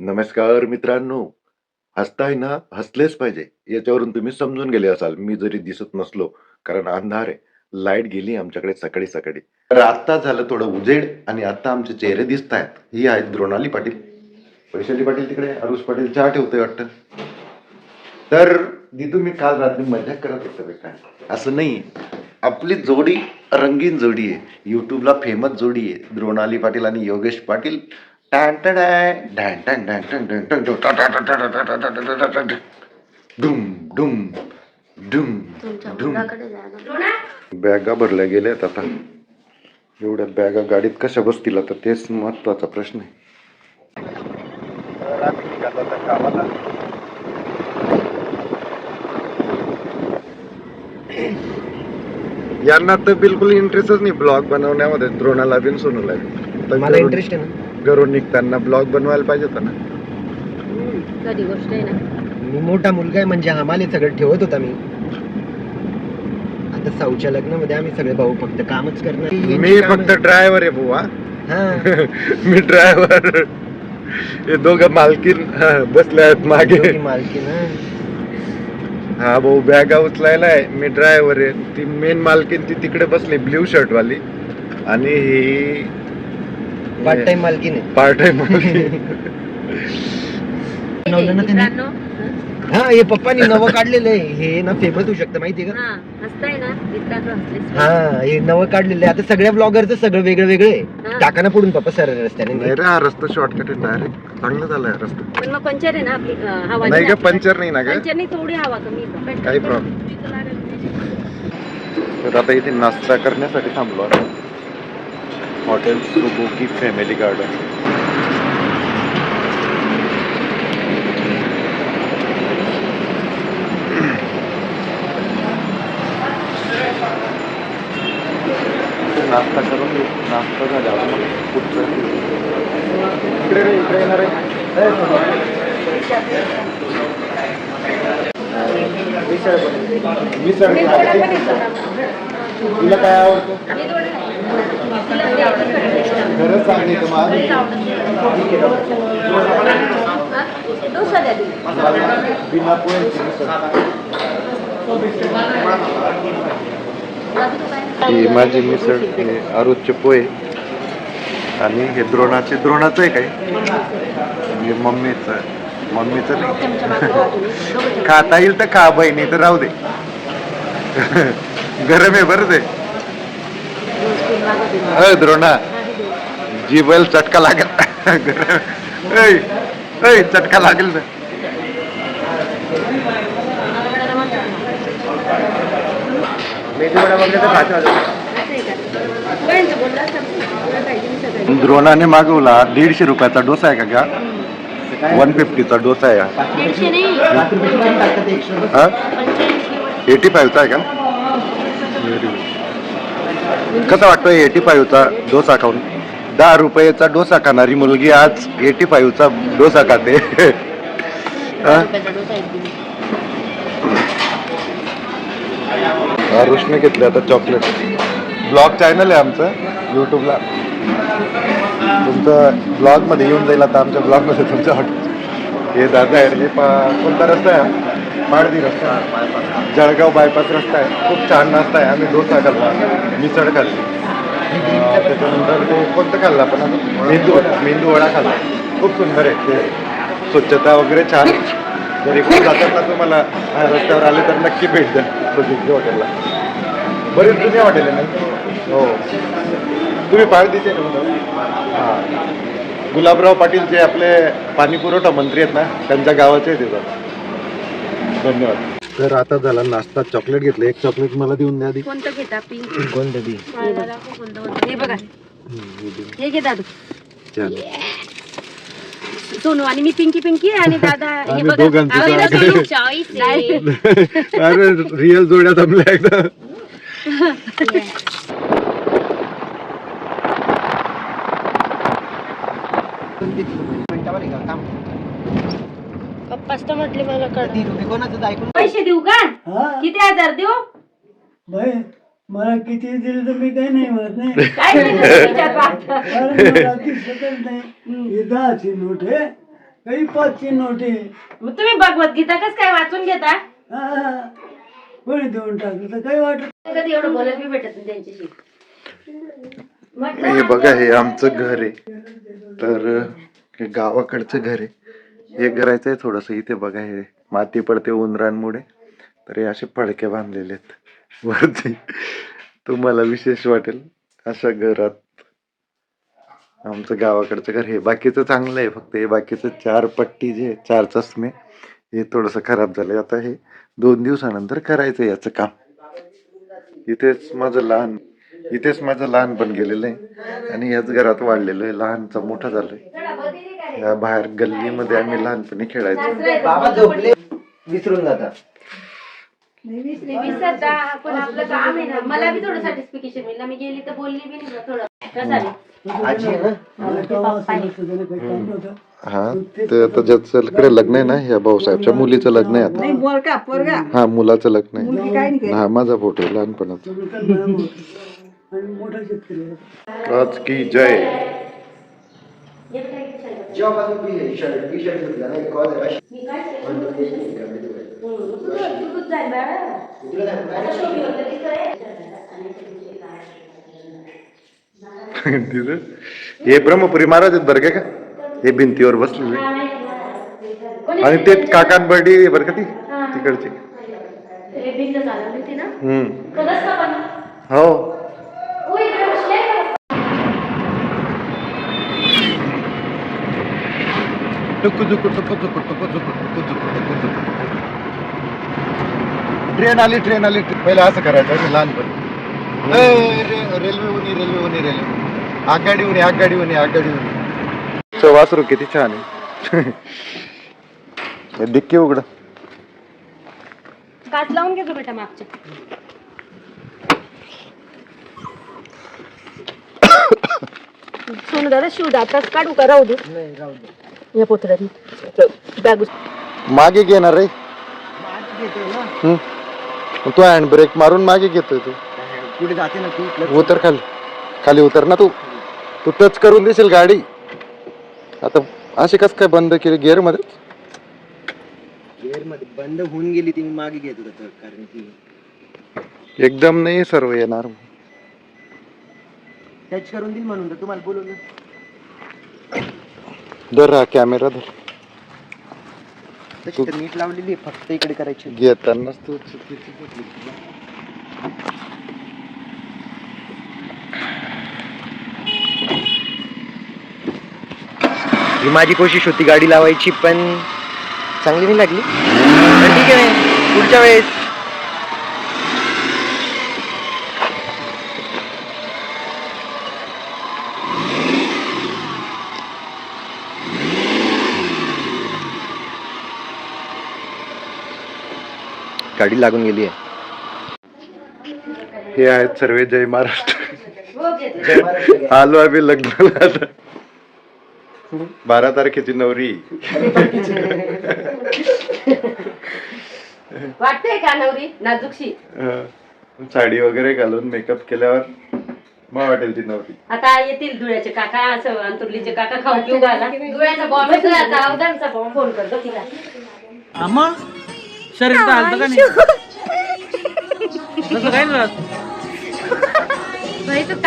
नमस्कार मित्रांनो. हसताय ना? हसलेच पाहिजे. याच्यावरून तुम्ही समजून गेले असाल. मी जरी दिसत नसलो कारण अंधार आहे. लाइट गेली आमच्याकडे सकाळी सकाळी. तर आत्ता झालं थोडं उजेड आणि आता आमचे चेहरे दिसत आहेत ही आहेत द्रोणाली पाटील. वैशाली पाटील तिकडे अरुष पाटील चहा ठेवतोय वाटतं. तर दिदू मी काल रात्री मजा करत होतो काय. असं नाही. आपली जोडी रंगीन जोडी आहे. युट्यूबला फेमस जोडी आहे. द्रोणाली पाटील आणि योगेश पाटील. बॅगा भरल्या गेल्यात आता एवढ्या बॅगा गाडीत कशा बसतील आता तेच महत्त्वाचा प्रश्न आहे यांना तर बिलकुल इंटरेस्टच नाही ब्लॉग बनवण्यामध्ये द्रोणाला बिन सोनूला मला इंटरेस्ट आहे ना घरून निघताना ब्लॉग बनवायला पाहिजे होता ना. कधी गोष्ट आहे ना. मी मोठा मुलगा आहे म्हणजे आम्हाला सगळं ठेवत होता मी. आता साऊच्या लग्नामध्ये आम्ही सगळे भाऊ फक्त कामच करणार. मी फक्त ड्रायव्हर आहे बुवा. हा. मी ड्रायव्हर हे दोघं मालकीन हा, बसले आहेत मागे. मालकी ना हा. भाऊ बॅगा उचलायला आहे मी ड्रायव्हर आहे. ती मेन मालकीन ती तिकडे बसली ब्ल्यू शर्ट वाली. आणि ही पार्ट टाइम मालकी नाही पार्ट टाइम बनवलं ना त्याने मित्रांनो हा हे पप्पानी नवं काढलेलं आहे. हे ना फेमस होऊ शकतं माहितीये का? हा हसताय ना? मित्रांनो हसलेच हा हे नवं काढलेलं आहे. आता सगळ्या ब्लॉगरचं सगळं वेगळं वेगळं आहे. हा. टाका ना पुढून पप्पा सरळ रस्त्याने नाही रे हा रस्ता शॉर्टकट आहे डायरेक्ट चांगला झालाय रस्ता. पण मग पंचर आहे ना आपली अं, हवा नाही का पंचर नाही ना का पंचरनी थोडी हवा कमी आहे. काही problem. तर आता इथे नाश्ता करण्यासाठी थांबलो आहे हॉटेल सुबुकी फॅमिली गार्डन नाश्ता करून घेऊ. नाश्ता झाल्यावर मग पुढचं इकडे इकडे येणार आहे मिसळ. मिसळ. तुला काय आवडतं खरंच तुम्हाला ही माझी मिसळ हे आरूचे पोहे. आणि हे द्रोणाचे द्रोणाचं आहे काय म्हणजे मम्मीचं मम्मीचं नाही. खाता येईल तर खा बहिणी तर राहू दे. गरम आहे बरं ते. हो द्रोणा जी बैल चटका लागेल. चटका लागेल ना. द्रोणाने मागवला दीडशे रुपयाचा डोसा आहे का का वन फिफ्टीचा डोसा आहे एटी फाईव्हचा आहे का? हो. कसा वाटतोय एटी फाईव्हचा डोसा खाऊन? दहा रुपयाचा डोसा खाणारी मुलगी आज एटी फाईव्हचा डोसा खाते. हा? घेतली रुशने घेतले आता चॉकलेट ब्लॉग चॅनल आहे आमचं यूट्यूबला तुमचं ब्लॉगमध्ये येऊन जाईल आता आमच्या ब्लॉगमध्ये तुमचं हॉटेल हे दादा आहे हे पा कोणता रस्ता आहे? माळदी रस्ता. जळगाव बायपास रस्ता आहे. खूप छान नाश्ता आहे. आम्ही डोसा खाल्ला. मिसळ खाल्ली. त्याच्यानंतर ते कोणतं खाल्ला पण मेंदू वडा. मेंदू वडा खाल्ला. खूप सुंदर आहे. ते स्वच्छता वगैरे छान. आहे. जर इकडे जाताना तुम्हाला रस्त्यावर आले तर नक्की भेट द्या. प्रसिद्ध हॉटेलला. बरेच जुने हॉटेल आहे ना? हो. तुम्ही पाळदीचे हां. गुलाबराव पाटील जे आपले पाणी पुरवठा मंत्री आहेत ना त्यांच्या गावाचे देतात तिथं धन्यवाद. तर आता झाला नाश्ता चॉकलेट घेतलं. एक चॉकलेट मला देऊन द्या आधी. कोणतं घेता? पिंक कोणतं बी. हे बघा. हे घे दादू. चालेल. सोनू आणि मी पिंकी पिंकी आणि दादा हे आम्ही बघा. दोघांचं आम्ही ना चालू. सोनू चॉईस आहे. अरे रिअल जोड्या जमल्या एकदा मिनिटावर आहे का काम पप्पाच तर म्हटले मला कळ ती रुपये कोणाचं ऐकून पैसे देऊ का? हा? किती हजार देऊ? बाई मला किती दिलं तर मी काही नाही म्हणत नाही. काय नाही विचार वाटतं. कारण मला दिसतच नाही. ही दहाची नोट आहे काही पाचशे नोटे मग तुम्ही भगवद्गीता कस काय वाचून घेता? हा. कोणी देऊन टाकलं तर काही वाटत कधी एवढं बोलत बी भेटत नाही त्यांच्याशी. हे बघा हे आमचं घर आहे. तर हे गावाकडचं घर आहे. हे करायचं आहे थोडंसं. इथे बघा हे माती पडते उंदरांमुळे. तर हे असे फडके बांधलेले आहेत वरती. तुम्हाला विशेष वाटेल अशा घरात. आमचं गावाकडचं घर हे बाकीचं चांगलं आहे. फक्त हे बाकीचं चार पट्टी जे चार चष्मे हे थोडंसं खराब झालंय. आता हे दोन दिवसानंतर करायचं याचं काम. इथेच माझं लहान इथेच माझं लहानपण गेलेलं आहे. आणि याच घरात वाढलेलं आहे. लहानचं मोठं झालंय. या बाहेर गल्लीमध्ये आम्ही लहानपणी खेळायचो. बाबा झोपले विसरून जातात. विसरता पण आपलं काम आहे ना मला बी थोडं सॅटिस्फिकेशन मिळलं मी गेली तर बोलली बी नाही थोडं कसं आहे? आजी आहे ना? मला तेव्हा असं नसतं, त्याला काही काम नव्हतं हा ते आता ज्याच्याकडे लग्न आहे ना ह्या भाऊसाहेबच्या मुलीचं लग्न आहे आता. हा मुलाचं लग्न आहे. हा माझा फोटो आहे लहानपणाचा. आणि मोठा शेतकरी. आज की जय. जेव्हापासून बी हे शर्ट बी शर्ट सुटला नाही कॉल झाला मी काय केलं तुझं जाय बाळा तुला तिथं हे ब्रह्मपुरी महाराज बर गए का भिंती भिंतीवर बसलेले आणि ते काकांबर्डी बरं का ती तिकडचे हो। टुकू झुकू टुक झुकू टुकू झुकू टुकू ट्रेन आली ट्रेन आली. पहिला असं करायचं लहानपणी रेल्वे उनी रेल्वे रेल्वे आघाडी उनी आघाडी उनी किती छान आहे. डिक्की उघड. काच लावून घेतो बेटा मागच्या. सुंदर शिवदाताच काढू का? राहू दे. या पोतड्यात बॅग मागे घेणार रे. मागे घेतोय ना? हम्म. मग तू हँड ब्रेक मारून मागे घेतोय तू. पुढे जाते ना तू उतर खाली. खाली उतर ना तू. तू टच करून देशील गाडी. आता अशी कस काय बंद केली? गेअरमध्ये? गेअरमध्ये बंद होऊन गेली ती मी मागे घेत होतो कारण की. एकदम नाही सर्व येणार. टच करून देईल म्हणून तर तुम्हाला बोलवलं. धर हा कॅमेरा धर. तशी तर नीट लावलेली आहे फक्त इकडे करायची. घेतानाच तू चुकीची घेतली. ही माझी कोशिश होती गाडी लावायची पण चांगली नाही लागली. पण ठीक आहे. पुढच्या वेळेस. गाडी लागून गेली आहे. हे आहेत सर्व जय महाराष्ट्र. हो घेते जय महाराष्ट्र. आलो आम्ही लग्नाला. आता बारा तारखेची नवरी. वाटतंय का नवरी? नाजूकशी. साडी वगैरे घालून मेकअप केल्यावर मग वाटेल ती नवरी. आता येतील धुळ्याचे काका असं अंतुर्लीचे काका खाऊ पिऊ घाला. धुळ्याचा बॉम्ब अवधानचा बॉम्ब फोन करतो तिला. आम्हा शरीर तर हालतं का नाही तसं काही नाही राहत. नाही तर